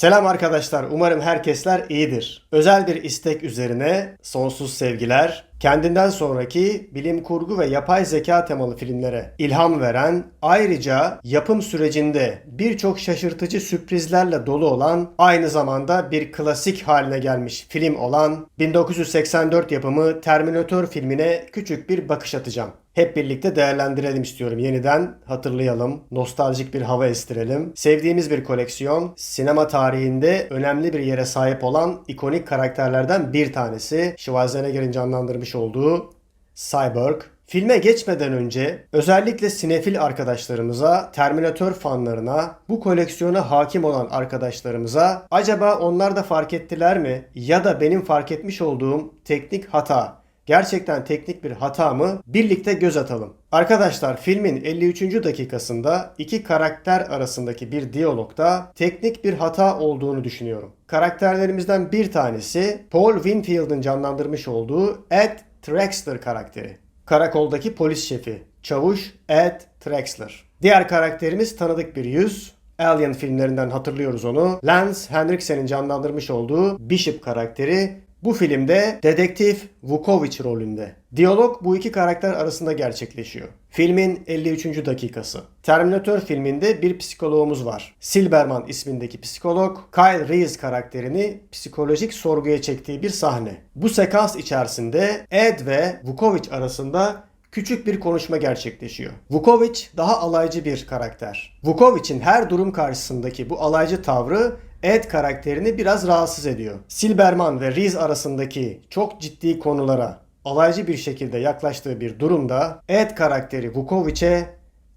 Selam arkadaşlar. Umarım herkesler iyidir. Özel bir istek üzerine sonsuz sevgiler. Kendinden sonraki bilim kurgu ve yapay zeka temalı filmlere ilham veren, ayrıca yapım sürecinde birçok şaşırtıcı sürprizlerle dolu olan, aynı zamanda bir klasik haline gelmiş film olan 1984 yapımı Terminator filmine küçük bir bakış atacağım. Hep birlikte değerlendirelim istiyorum yeniden. Hatırlayalım, nostaljik bir hava estirelim. Sevdiğimiz bir koleksiyon, sinema tarihinde önemli bir yere sahip olan ikonik karakterlerden bir tanesi. Schwarzenegger'in canlandırmış olduğu Cyborg. Filme geçmeden önce özellikle sinefil arkadaşlarımıza, Terminator fanlarına, bu koleksiyona hakim olan arkadaşlarımıza acaba onlar da fark ettiler mi ya da benim fark etmiş olduğum teknik hata gerçekten teknik bir hata mı? Birlikte göz atalım. Arkadaşlar filmin 53. dakikasında iki karakter arasındaki bir diyalogda teknik bir hata olduğunu düşünüyorum. Karakterlerimizden bir tanesi Paul Winfield'ın canlandırmış olduğu Ed Traxler karakteri. Karakoldaki polis şefi. Çavuş Ed Traxler. Diğer karakterimiz tanıdık bir yüz. Alien filmlerinden hatırlıyoruz onu. Lance Henriksen'in canlandırmış olduğu Bishop karakteri bu filmde dedektif Vukovic rolünde. Diyalog bu iki karakter arasında gerçekleşiyor. Filmin 53. dakikası. Terminator filminde bir psikologumuz var. Silberman ismindeki psikolog Kyle Reese karakterini psikolojik sorguya çektiği bir sahne. Bu sekans içerisinde Ed ve Vukovic arasında küçük bir konuşma gerçekleşiyor. Vukovic daha alaycı bir karakter. Vukovic'in her durum karşısındaki bu alaycı tavrı Ed karakterini biraz rahatsız ediyor. Silberman ve Reese arasındaki çok ciddi konulara alaycı bir şekilde yaklaştığı bir durumda Ed karakteri Vukovic'e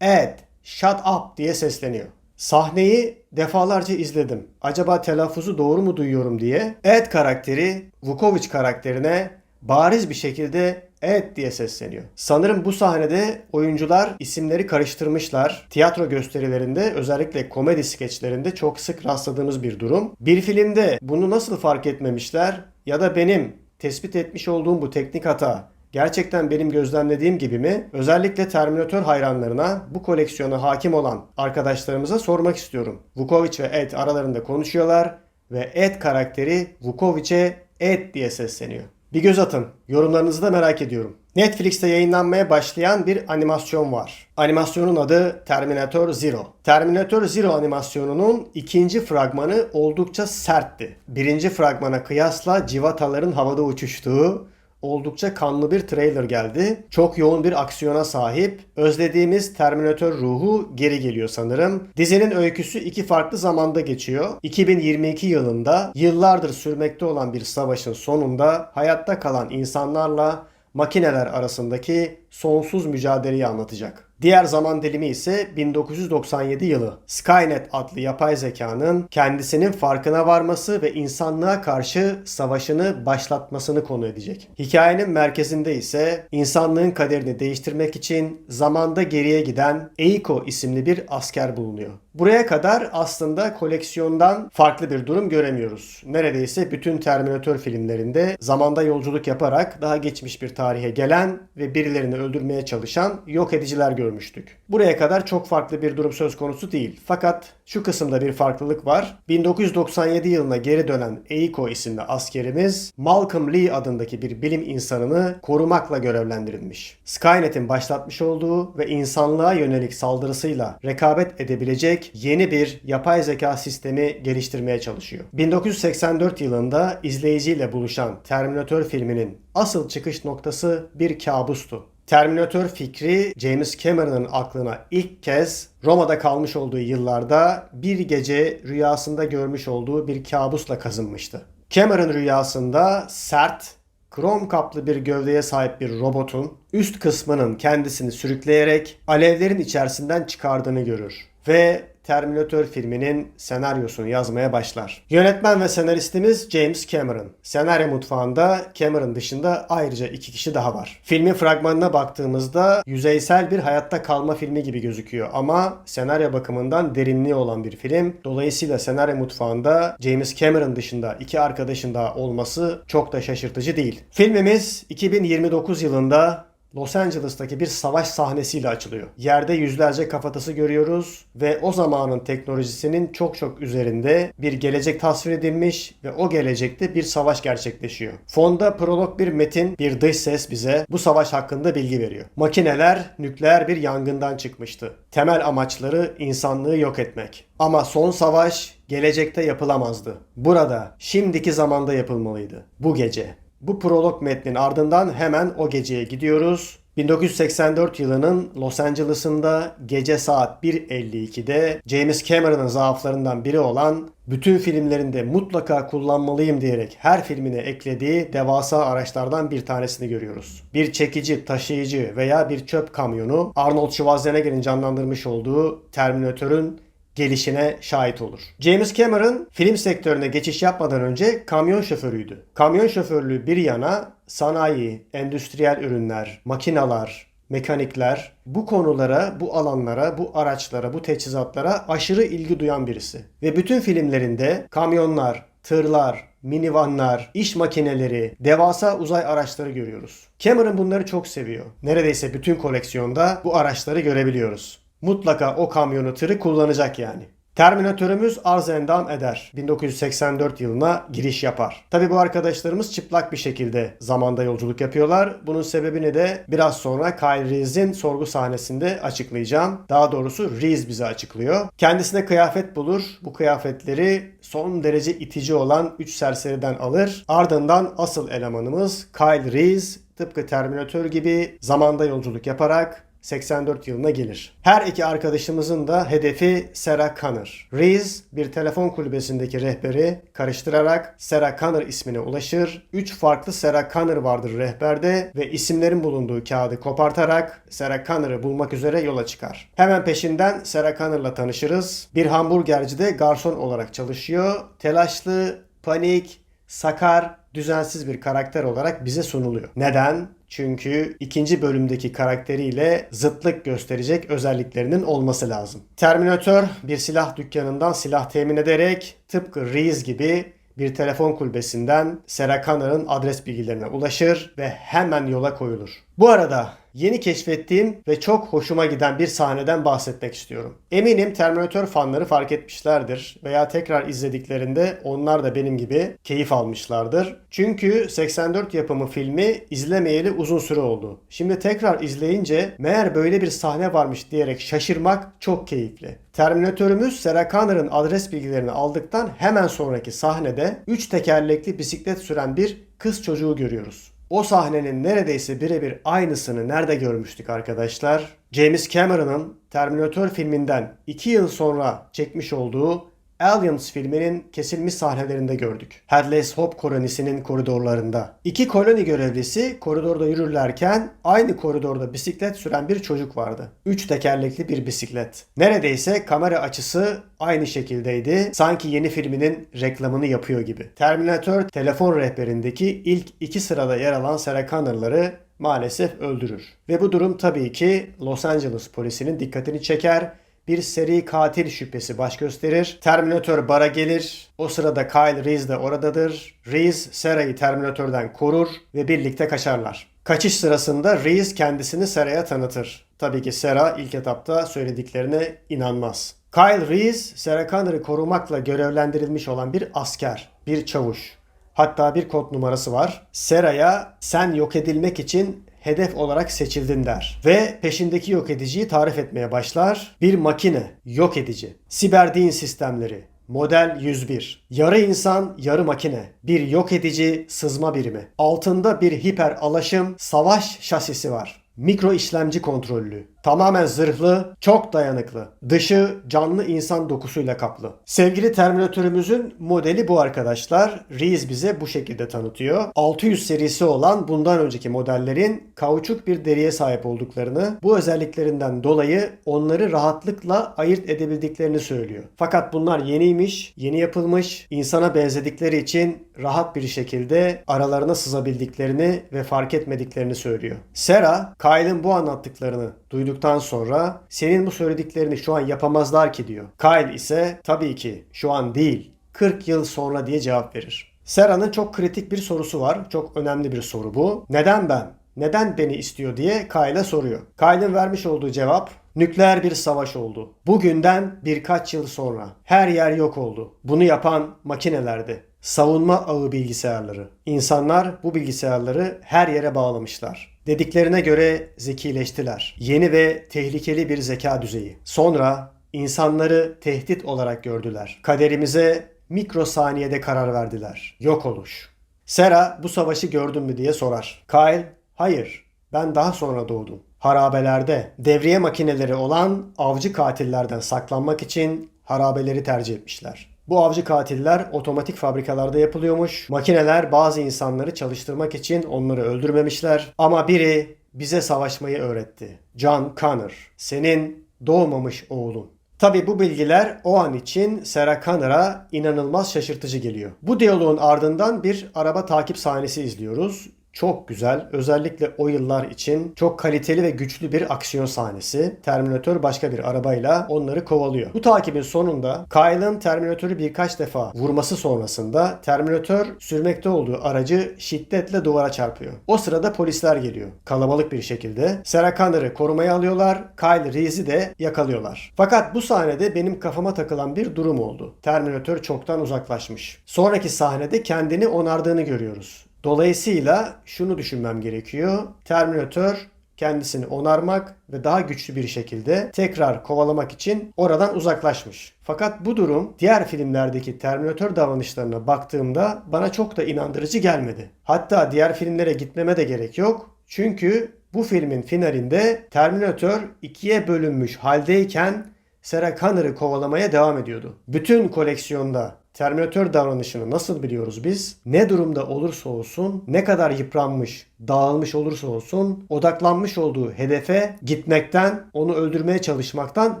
Ed shut up diye sesleniyor. Sahneyi defalarca izledim. Acaba telaffuzu doğru mu duyuyorum diye. Ed karakteri Vukovic karakterine bariz bir şekilde Ed diye sesleniyor. Sanırım bu sahnede oyuncular isimleri karıştırmışlar. Tiyatro gösterilerinde özellikle komedi skeçlerinde çok sık rastladığımız bir durum. Bir filmde bunu nasıl fark etmemişler ya da benim tespit etmiş olduğum bu teknik hata gerçekten benim gözlemlediğim gibi mi? Özellikle Terminator hayranlarına bu koleksiyona hakim olan arkadaşlarımıza sormak istiyorum. Vukovic ve Ed aralarında konuşuyorlar ve Ed karakteri Vukovic'e Ed diye sesleniyor. Bir göz atın. Yorumlarınızı da merak ediyorum. Netflix'te yayınlanmaya başlayan bir animasyon var. Animasyonun adı Terminator Zero. Terminator Zero animasyonunun ikinci fragmanı oldukça sertti. Birinci fragmana kıyasla civataların havada uçuştuğu, oldukça kanlı bir trailer geldi. Çok yoğun bir aksiyona sahip. Özlediğimiz Terminator ruhu geri geliyor sanırım. Dizinin öyküsü iki farklı zamanda geçiyor. 2022 yılında yıllardır sürmekte olan bir savaşın sonunda hayatta kalan insanlarla makineler arasındaki sonsuz mücadeleyi anlatacak. Diğer zaman dilimi ise 1997 yılı. Skynet adlı yapay zekanın kendisinin farkına varması ve insanlığa karşı savaşını başlatmasını konu edecek. Hikayenin merkezinde ise insanlığın kaderini değiştirmek için zamanda geriye giden Eiko isimli bir asker bulunuyor. Buraya kadar aslında koleksiyondan farklı bir durum göremiyoruz. Neredeyse bütün Terminator filmlerinde zamanda yolculuk yaparak daha geçmiş bir tarihe gelen ve birilerini öldürmeye çalışan yok ediciler görmüştük. Buraya kadar çok farklı bir durum söz konusu değil. Fakat şu kısımda bir farklılık var. 1997 yılına geri dönen Eiko isimli askerimiz Malcolm Lee adındaki bir bilim insanını korumakla görevlendirilmiş. Skynet'in başlatmış olduğu ve insanlığa yönelik saldırısıyla rekabet edebilecek yeni bir yapay zeka sistemi geliştirmeye çalışıyor. 1984 yılında izleyiciyle buluşan Terminator filminin asıl çıkış noktası bir kabustu. Terminator fikri James Cameron'ın aklına ilk kez Roma'da kalmış olduğu yıllarda bir gece rüyasında görmüş olduğu bir kabusla kazınmıştı. Cameron rüyasında sert, krom kaplı bir gövdeye sahip bir robotun üst kısmının kendisini sürükleyerek alevlerin içerisinden çıkardığını görür ve Terminator filminin senaryosunu yazmaya başlar. Yönetmen ve senaristimiz James Cameron. Senaryo mutfağında Cameron dışında ayrıca iki kişi daha var. Filmin fragmanına baktığımızda yüzeysel bir hayatta kalma filmi gibi gözüküyor ama senaryo bakımından derinliği olan bir film. Dolayısıyla senaryo mutfağında James Cameron dışında iki arkadaşın daha olması çok da şaşırtıcı değil. Filmimiz 2029 yılında Los Angeles'taki bir savaş sahnesiyle açılıyor. Yerde yüzlerce kafatası görüyoruz ve o zamanın teknolojisinin çok çok üzerinde bir gelecek tasvir edilmiş ve o gelecekte bir savaş gerçekleşiyor. Fonda prolog bir metin, bir dış ses bize bu savaş hakkında bilgi veriyor. Makineler nükleer bir yangından çıkmıştı. Temel amaçları insanlığı yok etmek. Ama son savaş gelecekte yapılamazdı. Burada, şimdiki zamanda yapılmalıydı. Bu gece. Bu prolog metnin ardından hemen o geceye gidiyoruz. 1984 yılının Los Angeles'ında gece saat 1.52'de James Cameron'ın zaaflarından biri olan bütün filmlerinde mutlaka kullanmalıyım diyerek her filmine eklediği devasa araçlardan bir tanesini görüyoruz. Bir çekici, taşıyıcı veya bir çöp kamyonu Arnold Schwarzenegger'in canlandırmış olduğu Terminator'ın gelişine şahit olur. James Cameron film sektörüne geçiş yapmadan önce kamyon şoförüydü. Kamyon şoförlüğü bir yana sanayi, endüstriyel ürünler, makinalar, mekanikler bu konulara, bu alanlara, bu araçlara, bu teçhizatlara aşırı ilgi duyan birisi. Ve bütün filmlerinde kamyonlar, tırlar, minivanlar, iş makineleri, devasa uzay araçları görüyoruz. Cameron bunları çok seviyor. Neredeyse bütün koleksiyonda bu araçları görebiliyoruz mutlaka o kamyonu tırı kullanacak yani. Terminatörümüz arz endam eder. 1984 yılına giriş yapar. Tabi bu arkadaşlarımız çıplak bir şekilde zamanda yolculuk yapıyorlar. Bunun sebebini de biraz sonra Kyle Reese'in sorgu sahnesinde açıklayacağım. Daha doğrusu Reese bize açıklıyor. Kendisine kıyafet bulur. Bu kıyafetleri son derece itici olan 3 serseriden alır. Ardından asıl elemanımız Kyle Reese tıpkı Terminator gibi zamanda yolculuk yaparak 84 yılına gelir. Her iki arkadaşımızın da hedefi Sarah Connor. Reese bir telefon kulübesindeki rehberi karıştırarak Sarah Connor ismine ulaşır. Üç farklı Sarah Connor vardır rehberde ve isimlerin bulunduğu kağıdı kopartarak Sarah Connor'ı bulmak üzere yola çıkar. Hemen peşinden Sarah Connor'la tanışırız. Bir hamburgercide garson olarak çalışıyor. Telaşlı, panik, sakar, düzensiz bir karakter olarak bize sunuluyor. Neden? Çünkü ikinci bölümdeki karakteriyle zıtlık gösterecek özelliklerinin olması lazım. Terminator bir silah dükkanından silah temin ederek tıpkı Reese gibi bir telefon kulübesinden Sarah Connor'ın adres bilgilerine ulaşır ve hemen yola koyulur. Bu arada yeni keşfettiğim ve çok hoşuma giden bir sahneden bahsetmek istiyorum. Eminim Terminator fanları fark etmişlerdir veya tekrar izlediklerinde onlar da benim gibi keyif almışlardır. Çünkü 84 yapımı filmi izlemeyeli uzun süre oldu. Şimdi tekrar izleyince meğer böyle bir sahne varmış diyerek şaşırmak çok keyifli. Terminatörümüz Sarah Connor'ın adres bilgilerini aldıktan hemen sonraki sahnede 3 tekerlekli bisiklet süren bir kız çocuğu görüyoruz. O sahnenin neredeyse birebir aynısını nerede görmüştük arkadaşlar? James Cameron'ın Terminator filminden 2 yıl sonra çekmiş olduğu Aliens filminin kesilmiş sahnelerinde gördük. Hadley's Hope kolonisinin koridorlarında. İki koloni görevlisi koridorda yürürlerken aynı koridorda bisiklet süren bir çocuk vardı. Üç tekerlekli bir bisiklet. Neredeyse kamera açısı aynı şekildeydi. Sanki yeni filminin reklamını yapıyor gibi. Terminator telefon rehberindeki ilk iki sırada yer alan Sarah Connor'ları maalesef öldürür. Ve bu durum tabii ki Los Angeles polisinin dikkatini çeker bir seri katil şüphesi baş gösterir. Terminator bara gelir. O sırada Kyle Reese de oradadır. Reese Sarah'ı Terminator'dan korur ve birlikte kaçarlar. Kaçış sırasında Reese kendisini Sarah'a tanıtır. Tabii ki Sarah ilk etapta söylediklerine inanmaz. Kyle Reese, Sarah Connor'ı korumakla görevlendirilmiş olan bir asker, bir çavuş. Hatta bir kod numarası var. Sera'ya sen yok edilmek için hedef olarak seçildin der. Ve peşindeki yok ediciyi tarif etmeye başlar. Bir makine, yok edici. Siber din sistemleri, Model 101. Yarı insan, yarı makine. Bir yok edici sızma birimi. Altında bir hiper alaşım savaş şasisi var. Mikro işlemci kontrollü. Tamamen zırhlı, çok dayanıklı. Dışı canlı insan dokusuyla kaplı. Sevgili Terminatörümüzün modeli bu arkadaşlar. Reese bize bu şekilde tanıtıyor. 600 serisi olan bundan önceki modellerin kauçuk bir deriye sahip olduklarını, bu özelliklerinden dolayı onları rahatlıkla ayırt edebildiklerini söylüyor. Fakat bunlar yeniymiş, yeni yapılmış, insana benzedikleri için rahat bir şekilde aralarına sızabildiklerini ve fark etmediklerini söylüyor. Sera, Kyle'ın bu anlattıklarını duyduktan sonra senin bu söylediklerini şu an yapamazlar ki diyor. Kyle ise tabii ki şu an değil 40 yıl sonra diye cevap verir. Sera'nın çok kritik bir sorusu var. Çok önemli bir soru bu. Neden ben? neden beni istiyor diye Kyle'a soruyor. Kyle'ın vermiş olduğu cevap nükleer bir savaş oldu. Bugünden birkaç yıl sonra her yer yok oldu. Bunu yapan makinelerdi. Savunma ağı bilgisayarları. İnsanlar bu bilgisayarları her yere bağlamışlar. Dediklerine göre zekileştiler. Yeni ve tehlikeli bir zeka düzeyi. Sonra insanları tehdit olarak gördüler. Kaderimize mikrosaniyede karar verdiler. Yok oluş. Sera bu savaşı gördün mü diye sorar. Kyle, hayır ben daha sonra doğdum. Harabelerde devriye makineleri olan avcı katillerden saklanmak için harabeleri tercih etmişler. Bu avcı katiller otomatik fabrikalarda yapılıyormuş. Makineler bazı insanları çalıştırmak için onları öldürmemişler. Ama biri bize savaşmayı öğretti. John Connor, senin doğmamış oğlun. Tabi bu bilgiler o an için Sarah Connor'a inanılmaz şaşırtıcı geliyor. Bu diyaloğun ardından bir araba takip sahnesi izliyoruz. Çok güzel. Özellikle o yıllar için çok kaliteli ve güçlü bir aksiyon sahnesi. Terminator başka bir arabayla onları kovalıyor. Bu takibin sonunda Kyle'ın Terminator'ı birkaç defa vurması sonrasında Terminator sürmekte olduğu aracı şiddetle duvara çarpıyor. O sırada polisler geliyor. Kalabalık bir şekilde. Sarah Connor'ı korumaya alıyorlar. Kyle Reese'i de yakalıyorlar. Fakat bu sahnede benim kafama takılan bir durum oldu. Terminator çoktan uzaklaşmış. Sonraki sahnede kendini onardığını görüyoruz. Dolayısıyla şunu düşünmem gerekiyor. Terminator kendisini onarmak ve daha güçlü bir şekilde tekrar kovalamak için oradan uzaklaşmış. Fakat bu durum diğer filmlerdeki Terminator davranışlarına baktığımda bana çok da inandırıcı gelmedi. Hatta diğer filmlere gitmeme de gerek yok. Çünkü bu filmin finalinde Terminator ikiye bölünmüş haldeyken Sarah Connor'ı kovalamaya devam ediyordu. Bütün koleksiyonda Terminator davranışını nasıl biliyoruz biz? Ne durumda olursa olsun, ne kadar yıpranmış, dağılmış olursa olsun, odaklanmış olduğu hedefe gitmekten, onu öldürmeye çalışmaktan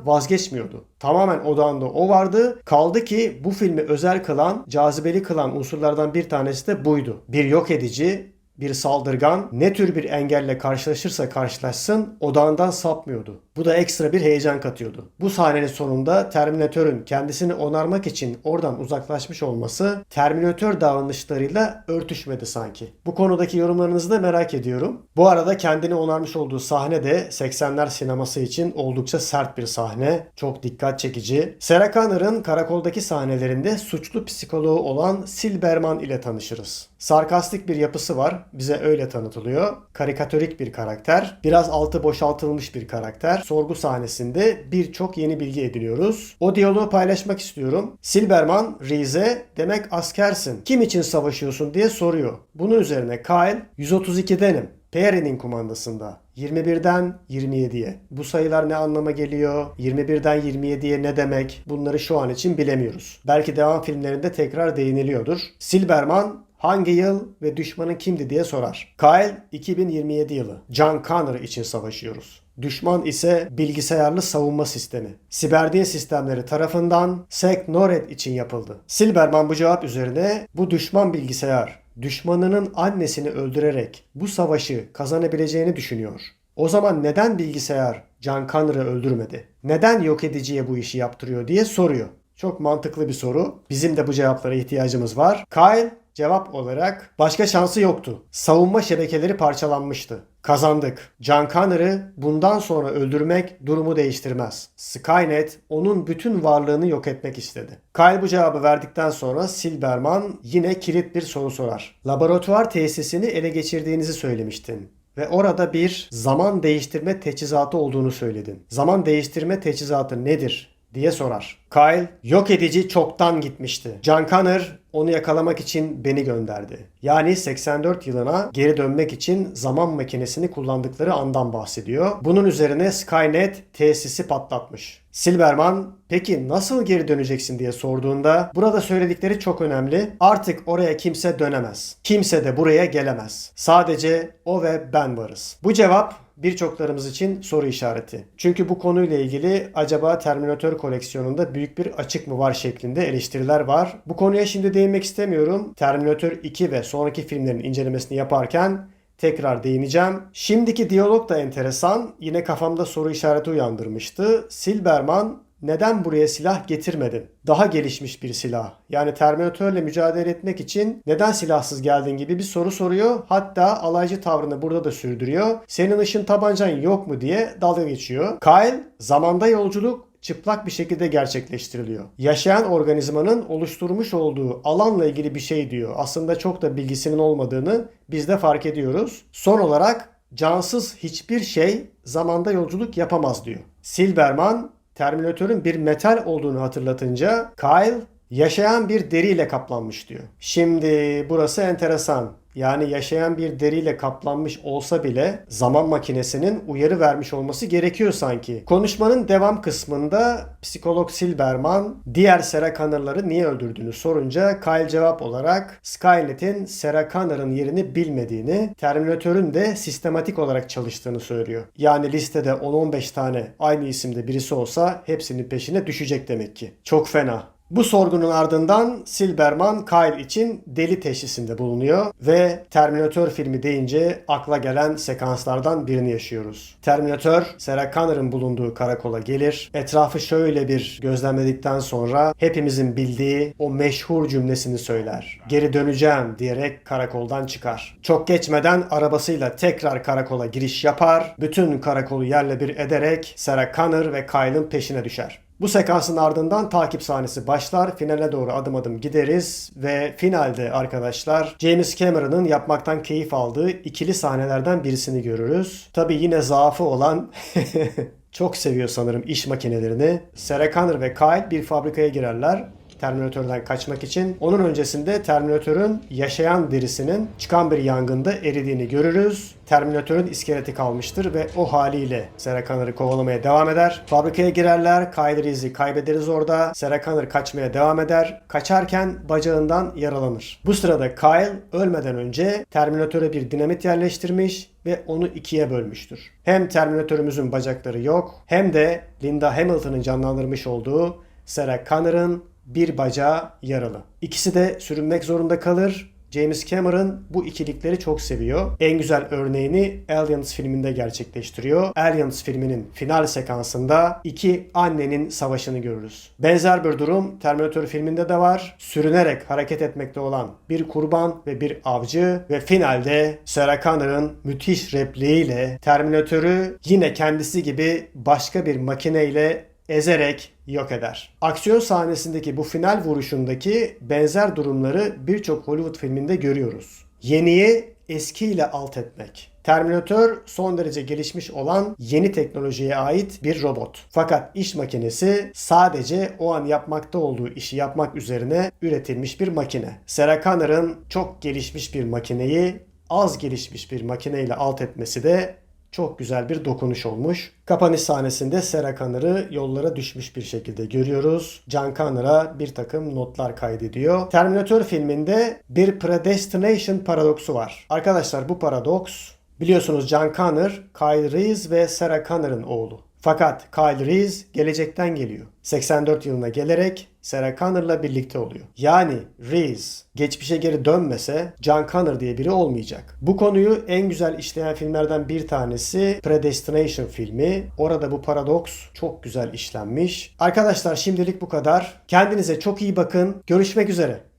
vazgeçmiyordu. Tamamen odağında o vardı. Kaldı ki bu filmi özel kılan, cazibeli kılan unsurlardan bir tanesi de buydu. Bir yok edici, bir saldırgan ne tür bir engelle karşılaşırsa karşılaşsın odağından sapmıyordu. Bu da ekstra bir heyecan katıyordu. Bu sahnenin sonunda Terminatör'ün kendisini onarmak için oradan uzaklaşmış olması Terminatör davranışlarıyla örtüşmedi sanki. Bu konudaki yorumlarınızı da merak ediyorum. Bu arada kendini onarmış olduğu sahne de 80'ler sineması için oldukça sert bir sahne. Çok dikkat çekici. Sarah Connor'ın karakoldaki sahnelerinde suçlu psikoloğu olan Silberman ile tanışırız. Sarkastik bir yapısı var. Bize öyle tanıtılıyor. Karikatürik bir karakter. Biraz altı boşaltılmış bir karakter. Sorgu sahnesinde birçok yeni bilgi ediniyoruz. O diyaloğu paylaşmak istiyorum. Silberman Rize demek askersin. Kim için savaşıyorsun diye soruyor. Bunun üzerine Kyle 132'denim. Perry'nin kumandasında. 21'den 27'ye. Bu sayılar ne anlama geliyor? 21'den 27'ye ne demek? Bunları şu an için bilemiyoruz. Belki devam filmlerinde tekrar değiniliyordur. Silberman hangi yıl ve düşmanın kimdi diye sorar. Kyle 2027 yılı. John Connor için savaşıyoruz. Düşman ise bilgisayarlı savunma sistemi. Siberdiye sistemleri tarafından SEC-NORAD için yapıldı. Silberman bu cevap üzerine bu düşman bilgisayar düşmanının annesini öldürerek bu savaşı kazanabileceğini düşünüyor. O zaman neden bilgisayar John Connor'ı öldürmedi? Neden yok ediciye bu işi yaptırıyor diye soruyor. Çok mantıklı bir soru. Bizim de bu cevaplara ihtiyacımız var. Kyle cevap olarak başka şansı yoktu. Savunma şebekeleri parçalanmıştı. Kazandık. John Connor'ı bundan sonra öldürmek durumu değiştirmez. Skynet onun bütün varlığını yok etmek istedi. Kyle bu cevabı verdikten sonra Silberman yine kilit bir soru sorar. Laboratuvar tesisini ele geçirdiğinizi söylemiştin ve orada bir zaman değiştirme teçhizatı olduğunu söyledin. Zaman değiştirme teçhizatı nedir diye sorar. Kyle, yok edici çoktan gitmişti. John Connor onu yakalamak için beni gönderdi. Yani 84 yılına geri dönmek için zaman makinesini kullandıkları andan bahsediyor. Bunun üzerine Skynet tesisi patlatmış. Silberman peki nasıl geri döneceksin diye sorduğunda burada söyledikleri çok önemli. Artık oraya kimse dönemez. Kimse de buraya gelemez. Sadece o ve ben varız. Bu cevap birçoklarımız için soru işareti. Çünkü bu konuyla ilgili acaba Terminator koleksiyonunda büyük bir açık mı var şeklinde eleştiriler var. Bu konuya şimdi değinmek istemiyorum. Terminator 2 ve sonraki filmlerin incelemesini yaparken tekrar değineceğim. Şimdiki diyalog da enteresan. Yine kafamda soru işareti uyandırmıştı. Silberman neden buraya silah getirmedin? Daha gelişmiş bir silah. Yani Terminator'le mücadele etmek için neden silahsız geldin gibi bir soru soruyor. Hatta alaycı tavrını burada da sürdürüyor. Senin ışın tabancan yok mu diye dalga geçiyor. Kyle zamanda yolculuk çıplak bir şekilde gerçekleştiriliyor. Yaşayan organizmanın oluşturmuş olduğu alanla ilgili bir şey diyor. Aslında çok da bilgisinin olmadığını biz de fark ediyoruz. Son olarak cansız hiçbir şey zamanda yolculuk yapamaz diyor. Silberman Terminatörün bir metal olduğunu hatırlatınca Kyle yaşayan bir deriyle kaplanmış diyor. Şimdi burası enteresan. Yani yaşayan bir deriyle kaplanmış olsa bile zaman makinesinin uyarı vermiş olması gerekiyor sanki. Konuşmanın devam kısmında psikolog Silberman diğer Sarah Connor'ları niye öldürdüğünü sorunca Kyle cevap olarak Skynet'in Sarah Connor'ın yerini bilmediğini, Terminatör'ün de sistematik olarak çalıştığını söylüyor. Yani listede 10-15 tane aynı isimde birisi olsa hepsinin peşine düşecek demek ki. Çok fena. Bu sorgunun ardından Silberman Kyle için deli teşhisinde bulunuyor ve Terminator filmi deyince akla gelen sekanslardan birini yaşıyoruz. Terminator, Sarah Connor'ın bulunduğu karakola gelir. Etrafı şöyle bir gözlemledikten sonra hepimizin bildiği o meşhur cümlesini söyler. Geri döneceğim diyerek karakoldan çıkar. Çok geçmeden arabasıyla tekrar karakola giriş yapar. Bütün karakolu yerle bir ederek Sarah Connor ve Kyle'ın peşine düşer. Bu sekansın ardından takip sahnesi başlar. Finale doğru adım adım gideriz ve finalde arkadaşlar James Cameron'ın yapmaktan keyif aldığı ikili sahnelerden birisini görürüz. Tabi yine zaafı olan çok seviyor sanırım iş makinelerini. Sarah Connor ve Kyle bir fabrikaya girerler. Terminatörden kaçmak için. Onun öncesinde Terminatörün yaşayan derisinin çıkan bir yangında eridiğini görürüz. Terminatörün iskeleti kalmıştır ve o haliyle Sarah Connor'ı kovalamaya devam eder. Fabrikaya girerler. Kyle kaybederiz orada. Sarah Connor kaçmaya devam eder. Kaçarken bacağından yaralanır. Bu sırada Kyle ölmeden önce Terminatöre bir dinamit yerleştirmiş ve onu ikiye bölmüştür. Hem Terminatörümüzün bacakları yok hem de Linda Hamilton'ın canlandırmış olduğu Sarah Connor'ın bir bacağı yaralı. İkisi de sürünmek zorunda kalır. James Cameron bu ikilikleri çok seviyor. En güzel örneğini Aliens filminde gerçekleştiriyor. Aliens filminin final sekansında iki annenin savaşını görürüz. Benzer bir durum Terminator filminde de var. Sürünerek hareket etmekte olan bir kurban ve bir avcı ve finalde Sarah Connor'ın müthiş repliğiyle Terminatörü yine kendisi gibi başka bir makineyle ezerek yok eder. Aksiyon sahnesindeki bu final vuruşundaki benzer durumları birçok Hollywood filminde görüyoruz. Yeniyi eskiyle alt etmek. Terminator son derece gelişmiş olan yeni teknolojiye ait bir robot. Fakat iş makinesi sadece o an yapmakta olduğu işi yapmak üzerine üretilmiş bir makine. Sarah Connor'ın çok gelişmiş bir makineyi az gelişmiş bir makineyle alt etmesi de çok güzel bir dokunuş olmuş. Kapanış sahnesinde Sarah Connor'ı yollara düşmüş bir şekilde görüyoruz. John Connor'a bir takım notlar kaydediyor. Terminator filminde bir predestination paradoksu var. Arkadaşlar bu paradoks biliyorsunuz John Connor, Kyle Reese ve Sarah Connor'ın oğlu. Fakat Kyle Reese gelecekten geliyor. 84 yılına gelerek Sarah Connor'la birlikte oluyor. Yani Reese geçmişe geri dönmese John Connor diye biri olmayacak. Bu konuyu en güzel işleyen filmlerden bir tanesi Predestination filmi. Orada bu paradoks çok güzel işlenmiş. Arkadaşlar şimdilik bu kadar. Kendinize çok iyi bakın. Görüşmek üzere.